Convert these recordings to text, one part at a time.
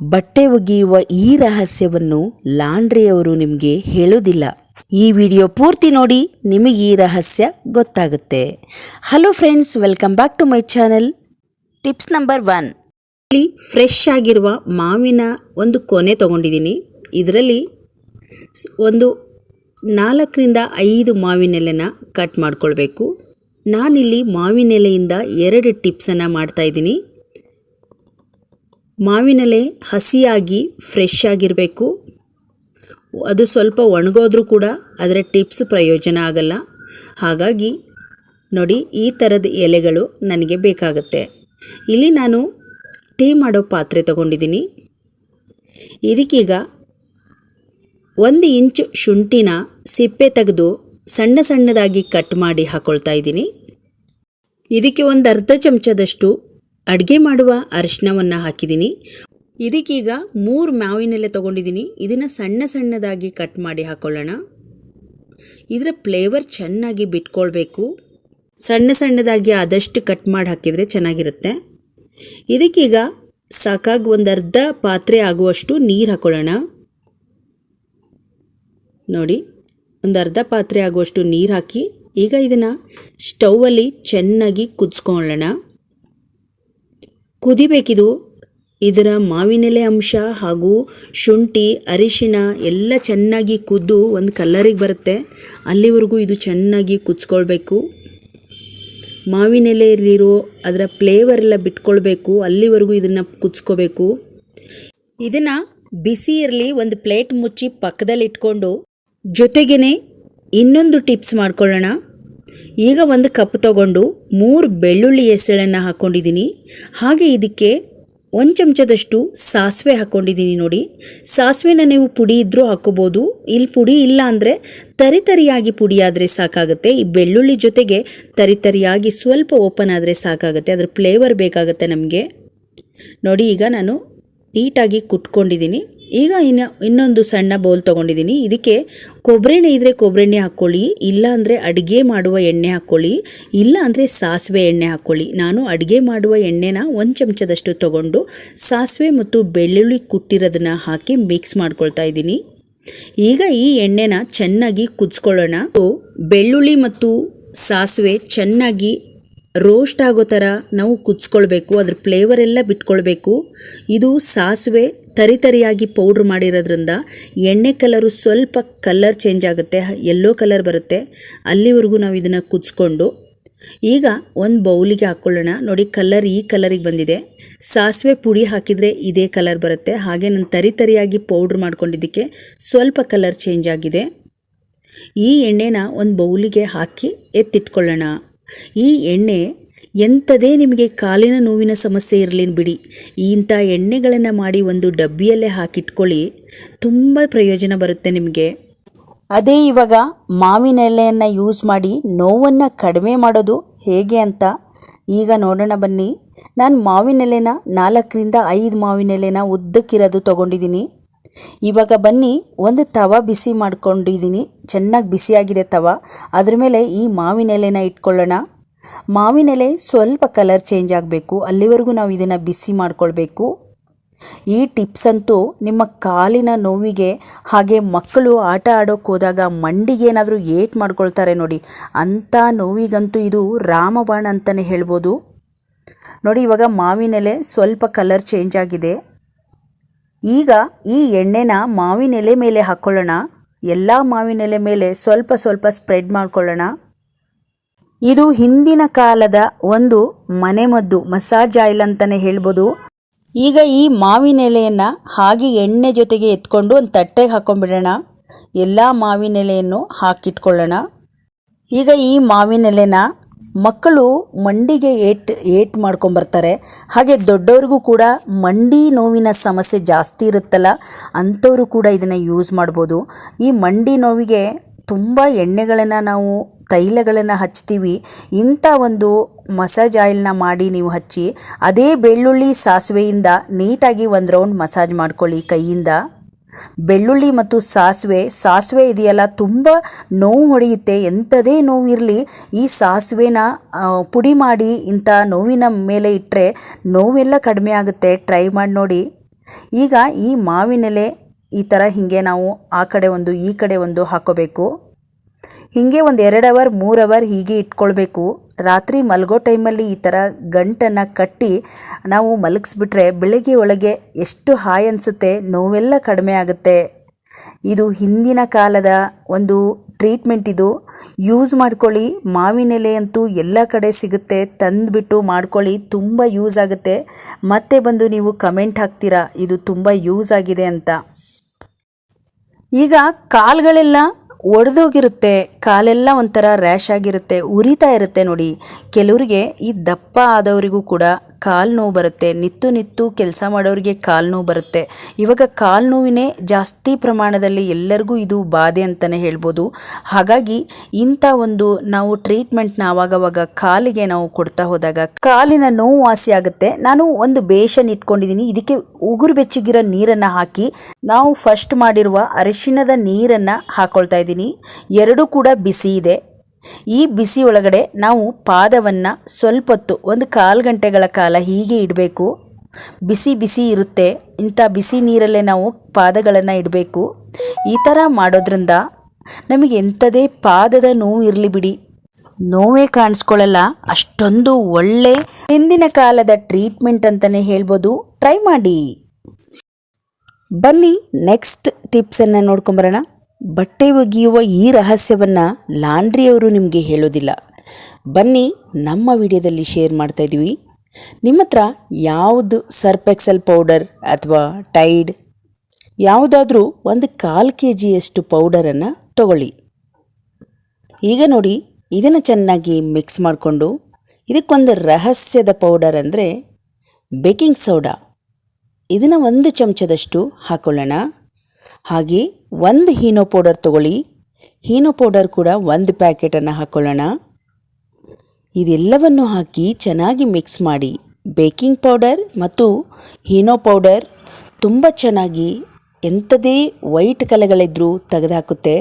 ಬಟ್ಟೆ ಒಗೆಯುವ ಈ ರಹಸ್ಯವನ್ನು ಲಾಂಡ್ರಿಯವರು ನಿಮಗೆ ಹೇಳೋದಿಲ್ಲ ಈ ವಿಡಿಯೋ ಪೂರ್ತಿ ನೋಡಿ, ನಿಮಗೆ ಈ ರಹಸ್ಯ ಗೊತ್ತಾಗುತ್ತೆ. Hello friends welcome back to my channel tips number one ಇಲ್ಲಿ ಫ್ರೆಶ್ ಆಗಿರುವ ಮಾವಿನ ಒಂದು ಕೊನೆ ತಗೊಂಡಿದ್ದೀನಿ. ಇದರಲ್ಲಿ ಒಂದು ನಾಲ್ಕರಿಂದ ಐದು ಮಾವಿನೆಲೆನ ಕಟ್ ಮಾಡ್ಕೊಳ್ಬೇಕು. ನಾನಿಲ್ಲಿ ಮಾವಿನೆಲೆಯಿಂದ ಎರಡು ಟಿಪ್ಸನ್ನು ಮಾಡ್ತಾಯಿದ್ದೀನಿ ಮಾವಿನೆಲೆ ಹಸಿಯಾಗಿ ಫ್ರೆಶ್ ಆಗಿರಬೇಕು. ಅದು ಸ್ವಲ್ಪ ಒಣಗೋದ್ರೂ ಕೂಡ ಅದರ ಟಿಪ್ಸ್ ಪ್ರಯೋಜನ ಆಗಲ್ಲ. ಹಾಗಾಗಿ ನೋಡಿ ಈ ಥರದ ಎಲೆಗಳು ನನಗೆ ಬೇಕಾಗುತ್ತೆ. ಇಲ್ಲಿ ನಾನು ಟೀ ಮಾಡೋ ಪಾತ್ರೆ ತಗೊಂಡಿದ್ದೀನಿ. ಇದಕ್ಕೀಗ ಒಂದು ಇಂಚು ಶುಂಠಿನ ಸಿಪ್ಪೆ ತೆಗೆದು ಸಣ್ಣ ಸಣ್ಣದಾಗಿ ಕಟ್ ಮಾಡಿ ಹಾಕ್ಕೊಳ್ತಾ ಇದ್ದೀನಿ. ಇದಕ್ಕೆ ಒಂದು ಅರ್ಧ ಚಮಚದಷ್ಟು ಅಡುಗೆ ಮಾಡುವ ಅರಿಶಿನವನ್ನು ಹಾಕಿದ್ದೀನಿ ಇದಕ್ಕೀಗ ಮೂರು ಮಾವಿನೆಲೆ ತೊಗೊಂಡಿದ್ದೀನಿ ಇದನ್ನು ಸಣ್ಣ ಸಣ್ಣದಾಗಿ ಕಟ್ ಮಾಡಿ ಹಾಕ್ಕೊಳ್ಳೋಣ ಇದರ ಫ್ಲೇವರ್ ಚೆನ್ನಾಗಿ ಬಿಟ್ಕೊಳ್ಬೇಕು. ಸಣ್ಣ ಸಣ್ಣದಾಗಿ ಆದಷ್ಟು ಕಟ್ ಮಾಡಿ ಹಾಕಿದರೆ ಚೆನ್ನಾಗಿರುತ್ತೆ. ಇದಕ್ಕೀಗ ಸಾಕಾಗಿ ಒಂದು ಅರ್ಧ ಪಾತ್ರೆ ಆಗುವಷ್ಟು ನೀರು ಹಾಕ್ಕೊಳ್ಳೋಣ ನೋಡಿ, ಒಂದು ಅರ್ಧ ಪಾತ್ರೆ ಆಗುವಷ್ಟು ನೀರು ಹಾಕಿ ಈಗ ಇದನ್ನು ಸ್ಟೌವಲ್ಲಿ ಚೆನ್ನಾಗಿ ಕುದಿಸ್ಕೊಳ್ಳೋಣ. ಕುದಿಬೇಕಿದು. ಇದರ ಮಾವಿನೆಲೆ ಅಂಶ ಹಾಗೂ ಶುಂಠಿ, ಅರಿಶಿಣ ಎಲ್ಲ ಚೆನ್ನಾಗಿ ಕುದ್ದು ಒಂದು ಕಲ್ಲರಿಗೆ ಬರುತ್ತೆ. ಅಲ್ಲಿವರೆಗೂ ಇದು ಚೆನ್ನಾಗಿ ಕುದಿಸ್ಕೊಳ್ಬೇಕು. ಮಾವಿನೆಲೆಯಲ್ಲಿರೋ ಅದರ ಫ್ಲೇವರ್ ಎಲ್ಲ ಬಿಟ್ಕೊಳ್ಬೇಕು. ಅಲ್ಲಿವರೆಗೂ ಇದನ್ನು ಕುದಿಸ್ಕೋಬೇಕು. ಇದನ್ನು ಬಿಸಿ ಇರಲಿ ಒಂದು ಪ್ಲೇಟ್ ಮುಚ್ಚಿ ಪಕ್ಕದಲ್ಲಿ ಇಟ್ಕೊಂಡು ಜೊತೆಗೇ ಇನ್ನೊಂದು ಟಿಪ್ಸ್ ಮಾಡ್ಕೊಳ್ಳೋಣ. ಈಗ ಒಂದು ಕಪ್ ತಗೊಂಡು ಮೂರು ಬೆಳ್ಳುಳ್ಳಿ ಎಸಳನ್ನು ಹಾಕ್ಕೊಂಡಿದ್ದೀನಿ ಹಾಗೆ ಇದಕ್ಕೆ ಒಂದು ಚಮಚದಷ್ಟು ಸಾಸಿವೆ ಹಾಕ್ಕೊಂಡಿದ್ದೀನಿ ನೋಡಿ. ಸಾಸಿವೆನ ನೀವು ಪುಡಿ ಇದ್ದರೂ ಹಾಕ್ಕೋಬೋದು. ಇಲ್ಲಿ ಪುಡಿ ಇಲ್ಲ ಅಂದರೆ ತರಿತರಿಯಾಗಿ ಪುಡಿ ಆದರೆ ಸಾಕಾಗುತ್ತೆ. ಈ ಬೆಳ್ಳುಳ್ಳಿ ಜೊತೆಗೆ ತರಿತರಿಯಾಗಿ ಸ್ವಲ್ಪ ಓಪನ್ ಆದರೆ ಸಾಕಾಗುತ್ತೆ. ಅದ್ರ ಫ್ಲೇವರ್ ಬೇಕಾಗುತ್ತೆ ನಮಗೆ. ನೋಡಿ ಈಗ ನಾನು ನೀಟಾಗಿ ಕುಟ್ಕೊಂಡಿದ್ದೀನಿ. ಈಗ ಇನ್ನು ಇನ್ನೊಂದು ಸಣ್ಣ ಬೌಲ್ ತೊಗೊಂಡಿದ್ದೀನಿ. ಇದಕ್ಕೆ ಕೊಬ್ಬರೆಣ್ಣೆ ಇದ್ದರೆ ಕೊಬ್ಬರೆಣ್ಣೆ ಹಾಕ್ಕೊಳ್ಳಿ, ಇಲ್ಲ ಅಂದರೆ ಅಡುಗೆ ಮಾಡುವ ಎಣ್ಣೆ ಹಾಕ್ಕೊಳ್ಳಿ, ಇಲ್ಲ ಅಂದರೆ ಸಾಸಿವೆ ಎಣ್ಣೆ ಹಾಕ್ಕೊಳ್ಳಿ. ನಾನು ಅಡುಗೆ ಮಾಡುವ ಎಣ್ಣೆನ ಒಂದು ಚಮಚದಷ್ಟು ತೊಗೊಂಡು ಸಾಸಿವೆ ಮತ್ತು ಬೆಳ್ಳುಳ್ಳಿ ಕುಟ್ಟಿರೋದನ್ನು ಹಾಕಿ ಮಿಕ್ಸ್ ಮಾಡ್ಕೊಳ್ತಾ ಇದ್ದೀನಿ. ಈಗ ಈ ಎಣ್ಣೆನ ಚೆನ್ನಾಗಿ ಕುದಿಸ್ಕೊಳ್ಳೋಣ. ಬೆಳ್ಳುಳ್ಳಿ ಮತ್ತು ಸಾಸಿವೆ ಚೆನ್ನಾಗಿ ರೋಸ್ಟ್ ಆಗೋ ಥರ ನಾವು ಕುದಿಸ್ಕೊಳ್ಬೇಕು, ಅದ್ರ ಫ್ಲೇವರ್ ಎಲ್ಲ ಬಿಟ್ಕೊಳ್ಬೇಕು. ಇದು ಸಾಸಿವೆ ತರಿತರಿಯಾಗಿ ಪೌಡ್ರ್ ಮಾಡಿರೋದ್ರಿಂದ ಎಣ್ಣೆ ಕಲರು ಸ್ವಲ್ಪ ಕಲರ್ ಚೇಂಜ್ ಆಗುತ್ತೆ ಎಲ್ಲೋ ಕಲರ್ ಬರುತ್ತೆ. ಅಲ್ಲಿವರೆಗೂ ನಾವು ಇದನ್ನು ಕುದಿಸ್ಕೊಂಡು ಈಗ ಒಂದು ಬೌಲಿಗೆ ಹಾಕ್ಕೊಳ್ಳೋಣ ನೋಡಿ ಕಲರ್ ಈ ಕಲರಿಗೆ ಬಂದಿದೆ. ಸಾಸಿವೆ ಪುಡಿ ಹಾಕಿದರೆ ಇದೇ ಕಲರ್ ಬರುತ್ತೆ. ಹಾಗೆ ನಾನು ತರಿತರಿಯಾಗಿ ಪೌಡ್ರ್ ಮಾಡ್ಕೊಂಡಿದ್ದಕ್ಕೆ ಸ್ವಲ್ಪ ಕಲರ್ ಚೇಂಜ್ ಆಗಿದೆ. ಈ ಎಣ್ಣೆನ ಒಂದು ಬೌಲಿಗೆ ಹಾಕಿ ಎತ್ತಿಟ್ಕೊಳ್ಳೋಣ. ಈ ಎಣ್ಣೆ ಎಂಥದೇ ನಿಮಗೆ ಕಾಲಿನ ನೋವಿನ ಸಮಸ್ಯೆ ಇರಲಿನ ಬಿಡಿ. ಇಂಥ ಎಣ್ಣೆಗಳನ್ನು ಮಾಡಿ ಒಂದು ಡಬ್ಬಿಯಲ್ಲೇ ಹಾಕಿಟ್ಕೊಳ್ಳಿ, ತುಂಬ ಪ್ರಯೋಜನ ಬರುತ್ತೆ ನಿಮಗೆ. ಅದೇ ಇವಾಗ ಮಾವಿನ ಎಲೆಯನ್ನು ಯೂಸ್ ಮಾಡಿ ನೋವನ್ನು ಕಡಿಮೆ ಮಾಡೋದು ಹೇಗೆ ಅಂತ ಈಗ ನೋಡೋಣ ಬನ್ನಿ. ನಾನು ಮಾವಿನ ಎಲೆನ ನಾಲ್ಕರಿಂದ ಐದು ಮಾವಿನ ಎಲೆನ ಉದ್ದಕ್ಕಿರೋದು ತೊಗೊಂಡಿದ್ದೀನಿ. ಇವಾಗ ಬನ್ನಿ, ಒಂದು ತವ ಬಿಸಿ ಮಾಡ್ಕೊಂಡಿದ್ದೀನಿ. ಚೆನ್ನಾಗಿ ಬಿಸಿಯಾಗಿದೆ ತವ. ಅದ್ರ ಮೇಲೆ ಈ ಮಾವಿನ ಎಲೆನ ಇಟ್ಕೊಳ್ಳೋಣ. ಮಾವಿನ ಎಲೆ ಸ್ವಲ್ಪ ಕಲರ್ ಚೇಂಜ್ ಆಗಬೇಕು. ಅಲ್ಲಿವರೆಗೂ ನಾವು ಇದನ್ನು ಬಿಸಿ ಮಾಡ್ಕೊಳ್ಬೇಕು. ಈ ಟಿಪ್ಸ್ ಅಂತೂ ನಿಮ್ಮ ಕಾಲಿನ ನೋವಿಗೆ, ಹಾಗೆ ಮಕ್ಕಳು ಆಟ ಆಡೋಕೆ ಹೋದಾಗ ಮಂಡಿಗೆ ಏನಾದರೂ ಏಟ್ ಮಾಡ್ಕೊಳ್ತಾರೆ ನೋಡಿ. ಅಂಥ ನೋವಿಗಂತೂ ಇದು ರಾಮಬಾಣ ಅಂತಲೇ ಹೇಳ್ಬೋದು. ನೋಡಿ, ಇವಾಗ ಮಾವಿನೆಲೆ ಸ್ವಲ್ಪ ಕಲರ್ ಚೇಂಜ್ ಆಗಿದೆ. ಈಗ ಈ ಎಣ್ಣೆನ ಮಾವಿನ ಎಲೆ ಮೇಲೆ ಹಾಕ್ಕೊಳ್ಳೋಣ ಎಲ್ಲ ಮಾವಿನ ಎಲೆ ಮೇಲೆ ಸ್ವಲ್ಪ ಸ್ವಲ್ಪ ಸ್ಪ್ರೆಡ್ ಮಾಡ್ಕೊಳ್ಳೋಣ. ಇದು ಹಿಂದಿನ ಕಾಲದ ಒಂದು ಮನೆಮದ್ದು, ಮಸಾಜ್ ಆಯಿಲ್ ಅಂತಲೇ ಹೇಳ್ಬೋದು. ಈಗ ಈ ಮಾವಿನ ಎಲೆಯನ್ನು ಹಾಗೆ ಎಣ್ಣೆ ಜೊತೆಗೆ ಎತ್ಕೊಂಡು ಒಂದು ತಟ್ಟೆಗೆ ಹಾಕೊಂಡ್ಬಿಡೋಣ. ಎಲ್ಲ ಮಾವಿನ ಎಲೆಯನ್ನು ಹಾಕಿಟ್ಕೊಳ್ಳೋಣ. ಈಗ ಈ ಮಾವಿನ ಎಲೆನ ಮಕ್ಕಳು ಮಂಡಿಗೆ ಏಟ್ ಏಟ್ ಮಾಡ್ಕೊಂಬರ್ತಾರೆ ಹಾಗೆ ದೊಡ್ಡವ್ರಿಗೂ ಕೂಡ ಮಂಡಿ ನೋವಿನ ಸಮಸ್ಯೆ ಜಾಸ್ತಿ ಇರುತ್ತಲ್ಲ, ಅಂಥವರು ಕೂಡ ಇದನ್ನು ಯೂಸ್ ಮಾಡ್ಬೋದು. ಈ ಮಂಡಿ ನೋವಿಗೆ ತುಂಬ ಎಣ್ಣೆಗಳನ್ನು ನಾವು ತೈಲಗಳನ್ನು ಹಚ್ತೀವಿ. ಇಂಥ ಒಂದು ಮಸಾಜ್ ಆಯಿಲ್ನ ಮಾಡಿ ನೀವು ಹಚ್ಚಿ, ಅದೇ ಬೆಳ್ಳುಳ್ಳಿ ಸಾಸಿವೆಯಿಂದ ನೀಟಾಗಿ ಒಂದು ರೌಂಡ್ ಮಸಾಜ್ ಮಾಡ್ಕೊಳ್ಳಿ ಕೈಯಿಂದ. ಬೆಳ್ಳುಳ್ಳಿ ಮತ್ತು ಸಾಸಿವೆ. ಸಾಸಿವೆ ಇದೆಯಲ್ಲ, ತುಂಬ ನೋವು ಹೊಡೆಯುತ್ತೆ. ಎಂಥದೇ ನೋವಿರಲಿ ಈ ಸಾಸಿವೆನ ಪುಡಿ ಮಾಡಿ ಇಂಥ ನೋವಿನ ಮೇಲೆ ಇಟ್ಟರೆ ನೋವೆಲ್ಲ ಕಡಿಮೆ ಆಗುತ್ತೆ. ಟ್ರೈ ಮಾಡಿ ನೋಡಿ. ಈಗ ಈ ಮಾವಿನೆಲೆ ಈ ಥರ ಹೀಗೆ ನಾವು ಆ ಕಡೆ ಒಂದು, ಈ ಕಡೆ ಒಂದು ಹಾಕೋಬೇಕು. ಹೀಗೆ ಒಂದು ಎರಡು ಅವರ್, ಮೂರು ಅವರ್ ಹೀಗೆ ಇಟ್ಕೊಳ್ಬೇಕು. ರಾತ್ರಿ ಮಲಗೋ ಟೈಮಲ್ಲಿ ಈ ಥರ ಗಂಟನ್ನು ಕಟ್ಟಿ ನಾವು ಮಲಗಿಸ್ಬಿಟ್ರೆ ಬೆಳಗ್ಗೆ ಒಳಗೆ ಎಷ್ಟು ಹಾಯ್ ಅನಿಸುತ್ತೆ ನೋವೆಲ್ಲ ಕಡಿಮೆ ಆಗುತ್ತೆ. ಇದು ಹಿಂದಿನ ಕಾಲದ ಒಂದು ಟ್ರೀಟ್ಮೆಂಟ್ ಇದು. ಯೂಸ್ ಮಾಡ್ಕೊಳ್ಳಿ ಮಾವಿನೆಲೆ ಅಂತೂ ಎಲ್ಲ ಕಡೆ ಸಿಗುತ್ತೆ. ತಂದುಬಿಟ್ಟು ಮಾಡ್ಕೊಳ್ಳಿ, ತುಂಬ ಯೂಸ್ ಆಗುತ್ತೆ. ಮತ್ತೆ ಬಂದು ನೀವು ಕಮೆಂಟ್ ಹಾಕ್ತೀರಾ, ಇದು ತುಂಬ ಯೂಸ್ ಆಗಿದೆ ಅಂತ. ಈಗ ಕಾಲುಗಳೆಲ್ಲ ಒಡೆದೋಗಿರುತ್ತೆ ಕಾಲೆಲ್ಲ ಒಂಥರ ರ್ಯಾಶ್ ಆಗಿರುತ್ತೆ ಉರಿತಾ ಇರುತ್ತೆ ನೋಡಿ. ಕೆಲವರಿಗೆ ಈ ದಪ್ಪ ಆದವರಿಗೂ ಕೂಡ ಕಾಲು ನೋವು ಬರುತ್ತೆ. ನಿತ್ತು ನಿತ್ತು ಕೆಲಸ ಮಾಡೋರಿಗೆ ಕಾಲು ನೋವು ಬರುತ್ತೆ. ಇವಾಗ ಕಾಲು ನೋವಿನೇ ಜಾಸ್ತಿ ಪ್ರಮಾಣದಲ್ಲಿ ಎಲ್ಲರಿಗೂ ಇದು ಬಾಧೆ ಅಂತಲೇ ಹೇಳ್ಬೋದು. ಹಾಗಾಗಿ ಇಂಥ ಒಂದು ನಾವು ಟ್ರೀಟ್ಮೆಂಟ್ನ ಆವಾಗವಾಗ ಕಾಲಿಗೆ ನಾವು ಕೊಡ್ತಾ ಹೋದಾಗ ಕಾಲಿನ ನೋವು ವಾಸಿ ಆಗುತ್ತೆ. ನಾನು ಒಂದು ಬೇಷನ್ ಇಟ್ಕೊಂಡಿದ್ದೀನಿ. ಇದಕ್ಕೆ ಉಗುರು ಬೆಚ್ಚಗಿರೋ ನೀರನ್ನು ಹಾಕಿ ನಾವು ಫಸ್ಟ್ ಮಾಡಿರುವ ಅರಿಶಿಣದ ನೀರನ್ನು ಹಾಕೊಳ್ತಾ ಇದ್ದೀನಿ. ಎರಡೂ ಕೂಡ ಬಿಸಿ ಇದೆ. ಈ ಬಿಸಿ ಒಳಗಡೆ ನಾವು ಪಾದವನ್ನು ಸ್ವಲ್ಪ ಹೊತ್ತು ಒಂದು ಕಾಲು ಗಂಟೆಗಳ ಕಾಲ ಹೀಗೆ ಇಡಬೇಕು. ಬಿಸಿ ಬಿಸಿ ಇರುತ್ತೆ, ಇಂಥ ಬಿಸಿ ನೀರಲ್ಲೇ ನಾವು ಪಾದಗಳನ್ನು ಇಡಬೇಕು. ಈ ಥರ ಮಾಡೋದ್ರಿಂದ ನಮಗೆ ಎಂಥದೇ ಪಾದದ ನೋವು ಇರಲಿ ಬಿಡಿ. ನೋವೇ ಕಾಣಿಸ್ಕೊಳ್ಳಲ್ಲ ಅಷ್ಟೊಂದು ಒಳ್ಳೆ ಹಿಂದಿನ ಕಾಲದ ಟ್ರೀಟ್ಮೆಂಟ್ ಅಂತಲೇ ಹೇಳ್ಬೋದು. ಟ್ರೈ ಮಾಡಿ. ಬನ್ನಿ, ನೆಕ್ಸ್ಟ್ ಟಿಪ್ಸನ್ನು ನೋಡ್ಕೊಂಬರೋಣ. ಬಟ್ಟೆ ಒಗೆಯುವ ಈ ರಹಸ್ಯವನ್ನು ಲಾಂಡ್ರಿಯವರು ನಿಮಗೆ ಹೇಳೋದಿಲ್ಲ. ಬನ್ನಿ ನಮ್ಮ ವಿಡಿಯೋದಲ್ಲಿ ಶೇರ್ ಮಾಡ್ತಾ ಇದ್ದೀವಿ. ನಿಮ್ಮ ಹತ್ರ ಯಾವುದು ಸರ್ಪೆಕ್ಸಲ್ ಪೌಡರ್ ಅಥವಾ ಟೈಡ್, ಯಾವುದಾದ್ರೂ ಒಂದು ಕಾಲು ಕೆ ಜಿಯಷ್ಟು ಪೌಡರನ್ನು ತಗೊಳ್ಳಿ. ಈಗ ನೋಡಿ, ಇದನ್ನು ಚೆನ್ನಾಗಿ ಮಿಕ್ಸ್ ಮಾಡಿಕೊಂಡು ಇದಕ್ಕೊಂದು ರಹಸ್ಯದ ಪೌಡರ್ ಅಂದರೆ ಬೇಕಿಂಗ್ ಸೋಡಾ. ಇದನ್ನು ಒಂದು ಚಮಚದಷ್ಟು ಹಾಕೊಳ್ಳೋಣ. ಹಾಗೆ ಒಂದು ಹೀನೋ ಪೌಡರ್ ತಗೊಳ್ಳಿ. ಹೀನೋ ಪೌಡರ್ ಕೂಡ ಒಂದು ಪ್ಯಾಕೆಟನ್ನು ಹಾಕ್ಕೊಳ್ಳೋಣ ಇದೆಲ್ಲವನ್ನು ಹಾಕಿ ಚೆನ್ನಾಗಿ ಮಿಕ್ಸ್ ಮಾಡಿ. ಬೇಕಿಂಗ್ ಪೌಡರ್ ಮತ್ತು ಹೀನೋ ಪೌಡರ್ ತುಂಬ ಚೆನ್ನಾಗಿ ಎಂಥದೇ ವೈಟ್ ಕಲೆಗಳಿದ್ರೂ ತೆಗೆದುಹಾಕುತ್ತೆ.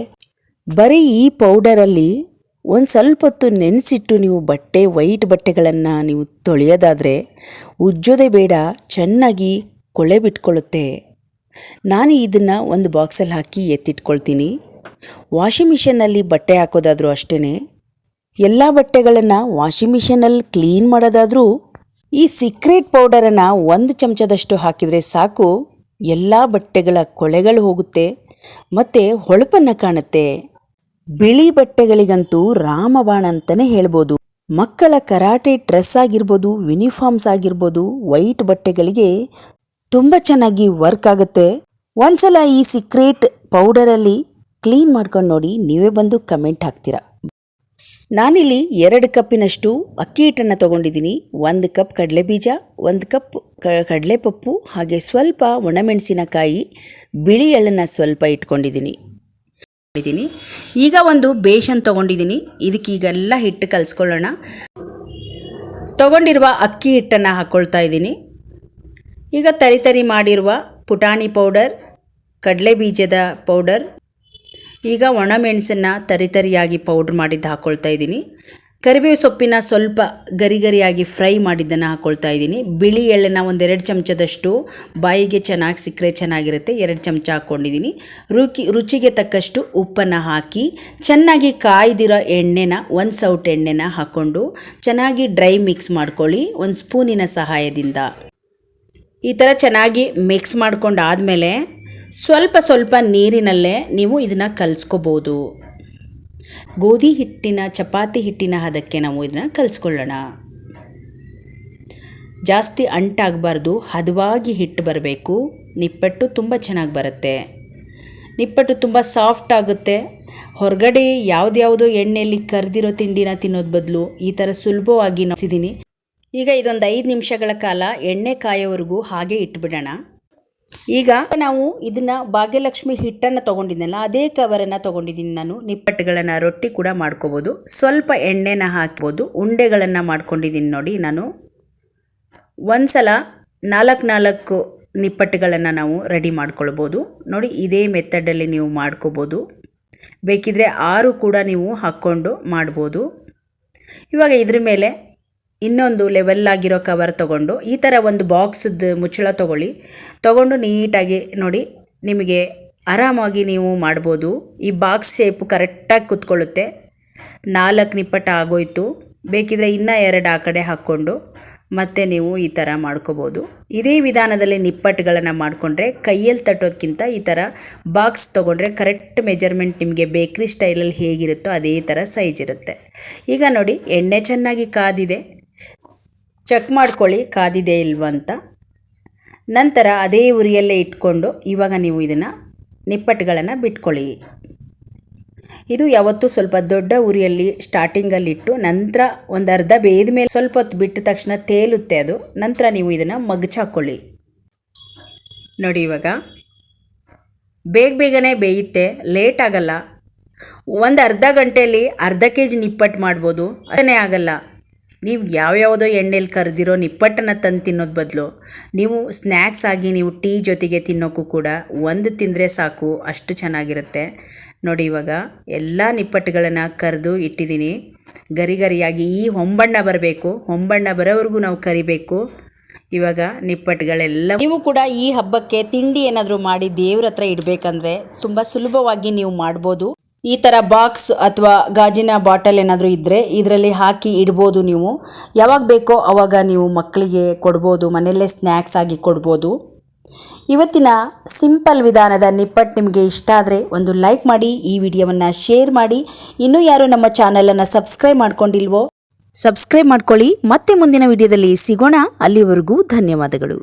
ಬರೀ ಈ ಪೌಡರಲ್ಲಿ ಒಂದು ಸ್ವಲ್ಪ ಹೊತ್ತು ನೆನೆಸಿಟ್ಟು ನೀವು ಬಟ್ಟೆ, ವೈಟ್ ಬಟ್ಟೆಗಳನ್ನು ನೀವು ತೊಳೆಯೋದಾದರೆ ಉಜ್ಜೋದೇ ಬೇಡ, ಚೆನ್ನಾಗಿ ಕೊಳೆ ಬಿಟ್ಕೊಳ್ಳುತ್ತೆ. ನಾನು ಇದನ್ನು ಒಂದು ಬಾಕ್ಸಲ್ಲಿ ಹಾಕಿ ಎತ್ತಿಟ್ಕೊಳ್ತೀನಿ. ವಾಷಿಂಗ್ ಮಿಷಿನಲ್ಲಿ ಬಟ್ಟೆ ಹಾಕೋದಾದರೂ ಅಷ್ಟೇ ಎಲ್ಲ ಬಟ್ಟೆಗಳನ್ನು ವಾಷಿಂಗ್ ಮಿಷನಲ್ಲಿ ಕ್ಲೀನ್ ಮಾಡೋದಾದರೂ ಈ ಸೀಕ್ರೆಟ್ ಪೌಡರನ್ನು ಒಂದು ಚಮಚದಷ್ಟು ಹಾಕಿದರೆ ಸಾಕು. ಎಲ್ಲ ಬಟ್ಟೆಗಳ ಕೊಳೆಗಳು ಹೋಗುತ್ತೆ, ಮತ್ತು ಹೊಳಪನ್ನು ಕಾಣುತ್ತೆ. ಬಿಳಿ ಬಟ್ಟೆಗಳಿಗಂತೂ ರಾಮಬಾಣ ಅಂತಲೇ ಹೇಳ್ಬೋದು. ಮಕ್ಕಳ ಕರಾಟೆ ಡ್ರೆಸ್ ಆಗಿರ್ಬೋದು, ಯೂನಿಫಾರ್ಮ್ಸ್ ಆಗಿರ್ಬೋದು, ವೈಟ್ ಬಟ್ಟೆಗಳಿಗೆ ತುಂಬ ಚೆನ್ನಾಗಿ ವರ್ಕ್ ಆಗುತ್ತೆ. ಒಂದ್ಸಲ ಈ ಸೀಕ್ರೆಟ್ ಪೌಡರಲ್ಲಿ ಕ್ಲೀನ್ ಮಾಡ್ಕೊಂಡು ನೋಡಿ ನೀವೇ ಬಂದು ಕಮೆಂಟ್ ಹಾಕ್ತೀರಾ. ನಾನಿಲ್ಲಿ ಎರಡು ಕಪ್ಪಿನಷ್ಟು ಅಕ್ಕಿ ಹಿಟ್ಟನ್ನು ತೊಗೊಂಡಿದ್ದೀನಿ. ಒಂದು ಕಪ್ ಕಡಲೆ ಬೀಜ ಒಂದು ಕಪ್ ಕಡಲೆ ಪಪ್ಪು ಹಾಗೆ ಸ್ವಲ್ಪ ಒಣಮೆಣಸಿನಕಾಯಿ, ಬಿಳಿ ಎಳ್ಳನ್ನು ಸ್ವಲ್ಪ ಇಟ್ಕೊಂಡಿದ್ದೀನಿ. ಇದ್ದೀನಿ. ಈಗ ಒಂದು ಬೇಷನ್ ತೊಗೊಂಡಿದ್ದೀನಿ. ಇದಕ್ಕೆ ಈಗೆಲ್ಲ ಹಿಟ್ಟು ಕಲಿಸ್ಕೊಳ್ಳೋಣ. ತೊಗೊಂಡಿರುವ ಅಕ್ಕಿ ಹಿಟ್ಟನ್ನು ಹಾಕ್ಕೊಳ್ತಾ ಇದ್ದೀನಿ. ಈಗ ತರಿ ತರಿ ಮಾಡಿರುವ ಪುಟಾಣಿ ಪೌಡರ್, ಕಡಲೆ ಬೀಜದ ಪೌಡರ್, ಈಗ ಒಣಮೆಣಸನ್ನು ತರಿ ತರಿಯಾಗಿ ಪೌಡ್ರ್ ಮಾಡಿದ್ದು ಹಾಕ್ಕೊಳ್ತಾ ಇದ್ದೀನಿ. ಕರಿಬೇವು ಸೊಪ್ಪಿನ ಸ್ವಲ್ಪ ಗರಿ ಗರಿಯಾಗಿ ಫ್ರೈ ಮಾಡಿದ್ದನ್ನು ಹಾಕ್ಕೊಳ್ತಾ ಇದ್ದೀನಿ. ಬಿಳಿ ಎಳ್ಳನ್ನು ಒಂದೆರಡು ಚಮಚದಷ್ಟು, ಬಾಯಿಗೆ ಚೆನ್ನಾಗಿ ಸಿಕ್ಕರೆ ಚೆನ್ನಾಗಿರುತ್ತೆ, ಎರಡು ಚಮಚ ಹಾಕ್ಕೊಂಡಿದ್ದೀನಿ ರುಚಿ ರುಚಿಗೆ ತಕ್ಕಷ್ಟು ಉಪ್ಪನ್ನು ಹಾಕಿ, ಚೆನ್ನಾಗಿ ಕಾಯ್ದಿರೋ ಎಣ್ಣೆನ ಒಂದು ಸೌಟ್ ಎಣ್ಣೆನ ಹಾಕ್ಕೊಂಡು ಚೆನ್ನಾಗಿ ಡ್ರೈ ಮಿಕ್ಸ್ ಮಾಡ್ಕೊಳ್ಳಿ, ಒಂದು ಸ್ಪೂನಿನ ಸಹಾಯದಿಂದ. ಈ ಥರ ಚೆನ್ನಾಗಿ ಮಿಕ್ಸ್ ಮಾಡ್ಕೊಂಡು ಆದಮೇಲೆ ಸ್ವಲ್ಪ ಸ್ವಲ್ಪ ನೀರಿನಲ್ಲೇ ನೀವು ಇದನ್ನು ಕಲಿಸ್ಕೋಬೋದು. ಗೋಧಿ ಹಿಟ್ಟಿನ, ಚಪಾತಿ ಹಿಟ್ಟಿನ ಹದಕ್ಕೆ ನಾವು ಇದನ್ನು ಕಲಿಸ್ಕೊಳ್ಳೋಣ. ಜಾಸ್ತಿ ಅಂಟಾಗಬಾರ್ದು, ಹದವಾಗಿ ಹಿಟ್ಟು ಬರಬೇಕು. ನಿಪ್ಪಟ್ಟು ತುಂಬ ಚೆನ್ನಾಗಿ ಬರುತ್ತೆ. ನಿಪ್ಪಟ್ಟು ತುಂಬ ಸಾಫ್ಟ್ ಆಗುತ್ತೆ. ಹೊರಗಡೆ ಯಾವುದ್ಯಾವುದೋ ಎಣ್ಣೆಯಲ್ಲಿ ಕರೆದಿರೋ ತಿಂಡಿನ ತಿನ್ನೋದು ಬದಲು ಈ ಥರ ಸುಲಭವಾಗಿ ನೋಸಿದ್ದೀನಿ ಈಗ ಇದೊಂದು ಐದು ನಿಮಿಷಗಳ ಕಾಲ ಎಣ್ಣೆ ಕಾಯೋವರೆಗೂ ಹಾಗೆ ಇಟ್ಬಿಡೋಣ. ಈಗ ನಾವು ಇದನ್ನ ಭಾಗ್ಯಲಕ್ಷ್ಮಿ ಹಿಟ್ಟನ್ನು ತೊಗೊಂಡಿದ್ದೆನಲ್ಲ ಅದೇ ಕವರನ್ನು ತೊಗೊಂಡಿದ್ದೀನಿ ನಾನು. ನಿಪ್ಪಟ್ಟುಗಳನ್ನು ರೊಟ್ಟಿ ಕೂಡ ಮಾಡ್ಕೋಬೋದು. ಸ್ವಲ್ಪ ಎಣ್ಣೆನ ಹಾಕ್ಬೋದು. ಉಂಡೆಗಳನ್ನು ಮಾಡ್ಕೊಂಡಿದ್ದೀನಿ ನೋಡಿ ನಾನು. ಒಂದು ಸಲ ನಾಲ್ಕು ನಾಲ್ಕು ನಿಪ್ಪಟ್ಟುಗಳನ್ನು ನಾವು ರೆಡಿ ಮಾಡ್ಕೊಳ್ಬೋದು. ನೋಡಿ ಇದೇ ಮೆಥಡಲ್ಲಿ ನೀವು ಮಾಡ್ಕೋಬೋದು. ಬೇಕಿದ್ರೆ ಆರು ಕೂಡ ನೀವು ಹಾಕ್ಕೊಂಡು ಮಾಡ್ಬೋದು. ಇವಾಗ ಇದ್ರ ಮೇಲೆ ಇನ್ನೊಂದು ಲೆವೆಲ್ ಆಗಿರೋ ಕವರ್ ತೊಗೊಂಡು, ಈ ಥರ ಒಂದು ಬಾಕ್ಸದ್ದು ಮುಚ್ಚಳ ತೊಗೊಳ್ಳಿ. ತೊಗೊಂಡು ನೀಟಾಗಿ ನೋಡಿ, ನಿಮಗೆ ಆರಾಮಾಗಿ ನೀವು ಮಾಡ್ಬೋದು. ಈ ಬಾಕ್ಸ್ ಶೇಪು ಕರೆಕ್ಟಾಗಿ ಕುತ್ಕೊಳ್ಳುತ್ತೆ. ನಾಲ್ಕು ನಿಪ್ಪಟ ಆಗೋಯ್ತು. ಬೇಕಿದ್ರೆ ಇನ್ನೂ ಎರಡು ಆ ಕಡೆ ಹಾಕ್ಕೊಂಡು ಮತ್ತೆ ನೀವು ಈ ಥರ ಮಾಡ್ಕೋಬೋದು. ಇದೇ ವಿಧಾನದಲ್ಲಿ ನಿಪ್ಪಟ್ಟುಗಳನ್ನು ಮಾಡಿಕೊಂಡ್ರೆ, ಕೈಯಲ್ಲಿ ತಟ್ಟೋದಕ್ಕಿಂತ ಈ ಥರ ಬಾಕ್ಸ್ ತೊಗೊಂಡ್ರೆ ಕರೆಕ್ಟ್ ಮೆಜರ್ಮೆಂಟ್ ನಿಮಗೆ ಬೇಕ್ರಿ ಸ್ಟೈಲಲ್ಲಿ ಹೇಗಿರುತ್ತೋ ಅದೇ ಥರ ಸೈಜ್ ಇರುತ್ತೆ. ಈಗ ನೋಡಿ, ಎಣ್ಣೆ ಚೆನ್ನಾಗಿ ಕಾದಿದೆ. ಚೆಕ್ ಮಾಡ್ಕೊಳ್ಳಿ ಕಾದಿದೆ ಇಲ್ವಂತ ನಂತರ ಅದೇ ಉರಿಯಲ್ಲೇ ಇಟ್ಕೊಂಡು ಇವಾಗ ನೀವು ಇದನ್ನು ನಿಪ್ಪಟ್ಟುಗಳನ್ನು ಬಿಟ್ಕೊಳ್ಳಿ. ಇದು ಯಾವತ್ತೂ ಸ್ವಲ್ಪ ದೊಡ್ಡ ಉರಿಯಲ್ಲಿ ಸ್ಟಾರ್ಟಿಂಗಲ್ಲಿ ಇಟ್ಟು ನಂತರ ಒಂದು ಅರ್ಧ ಬೇಯ್ದ ಮೇಲೆ ಸ್ವಲ್ಪ ಹೊತ್ತು ಬಿಟ್ಟ ತಕ್ಷಣ ತೇಲುತ್ತೆ ಅದು. ನಂತರ ನೀವು ಇದನ್ನು ಮಗ್ಚಾಕೊಳ್ಳಿ ನೋಡಿ ಇವಾಗ. ಬೇಗ ಬೇಗನೆ ಬೇಯುತ್ತೆ ಲೇಟ್ ಆಗಲ್ಲ. ಒಂದು ಅರ್ಧ ಗಂಟೆಯಲ್ಲಿ ಅರ್ಧ ಕೆ ಜಿ ನಿಪ್ಪಟ್ಟು ಮಾಡ್ಬೋದು. ಅದನ್ನೇ ಆಗಲ್ಲ. ನೀವು ಯಾವ್ಯಾವುದೋ ಎಣ್ಣೆಲಿ ಕರೆದಿರೋ ನಿಪ್ಪಟ್ಟನ್ನು ತಂದು ತಿನ್ನೋದು ಬದಲು ನೀವು ಸ್ನ್ಯಾಕ್ಸ್ ಆಗಿ ನೀವು ಟೀ ಜೊತೆಗೆ ತಿನ್ನೋಕ್ಕೂ ಕೂಡ ಒಂದು ತಿಂದರೆ ಸಾಕು, ಅಷ್ಟು ಚೆನ್ನಾಗಿರುತ್ತೆ. ನೋಡಿ ಇವಾಗ ಎಲ್ಲ ನಿಪ್ಪಟ್ಟುಗಳನ್ನು ಕರೆದು ಇಟ್ಟಿದ್ದೀನಿ. ಗರಿ ಗರಿಯಾಗಿ ಈ ಹೊಂಬಣ್ಣ ಬರಬೇಕು, ಹೊಂಬಣ್ಣ ಬರೋವರೆಗೂ ನಾವು ಕರಿಬೇಕು. ಇವಾಗ ನಿಪ್ಪಟ್ಟುಗಳೆಲ್ಲ ನೀವು ಕೂಡ ಈ ಹಬ್ಬಕ್ಕೆ ತಿಂಡಿ ಏನಾದರೂ ಮಾಡಿ ದೇವ್ರ ಹತ್ರ ಇಡಬೇಕಂದ್ರೆ ತುಂಬ ಸುಲಭವಾಗಿ ನೀವು ಮಾಡ್ಬೋದು. ಈ ಥರ ಬಾಕ್ಸ್ ಅಥವಾ ಗಾಜಿನ ಬಾಟಲ್ ಏನಾದರೂ ಇದ್ದರೆ ಇದರಲ್ಲಿ ಹಾಕಿ ಇಡ್ಬೋದು ನೀವು. ಯಾವಾಗ ಬೇಕೋ ಆವಾಗ ನೀವು ಮಕ್ಕಳಿಗೆ ಕೊಡ್ಬೋದು, ಮನೆಯಲ್ಲೇ ಸ್ನ್ಯಾಕ್ಸ್ ಆಗಿ ಕೊಡ್ಬೋದು. ಇವತ್ತಿನ ಸಿಂಪಲ್ ವಿಧಾನದ ನಿಪ್ಪಟ್ಟು ನಿಮಗೆ ಇಷ್ಟ ಆದರೆ ಒಂದು ಲೈಕ್ ಮಾಡಿ, ಈ ವಿಡಿಯೋವನ್ನು ಶೇರ್ ಮಾಡಿ. ಇನ್ನೂ ಯಾರು ನಮ್ಮ ಚಾನಲನ್ನು ಸಬ್ಸ್ಕ್ರೈಬ್ ಮಾಡ್ಕೊಂಡಿಲ್ವೋ ಸಬ್ಸ್ಕ್ರೈಬ್ ಮಾಡ್ಕೊಳ್ಳಿ. ಮತ್ತೆ ಮುಂದಿನ ವಿಡಿಯೋದಲ್ಲಿ ಸಿಗೋಣ. ಅಲ್ಲಿವರೆಗೂ ಧನ್ಯವಾದಗಳು.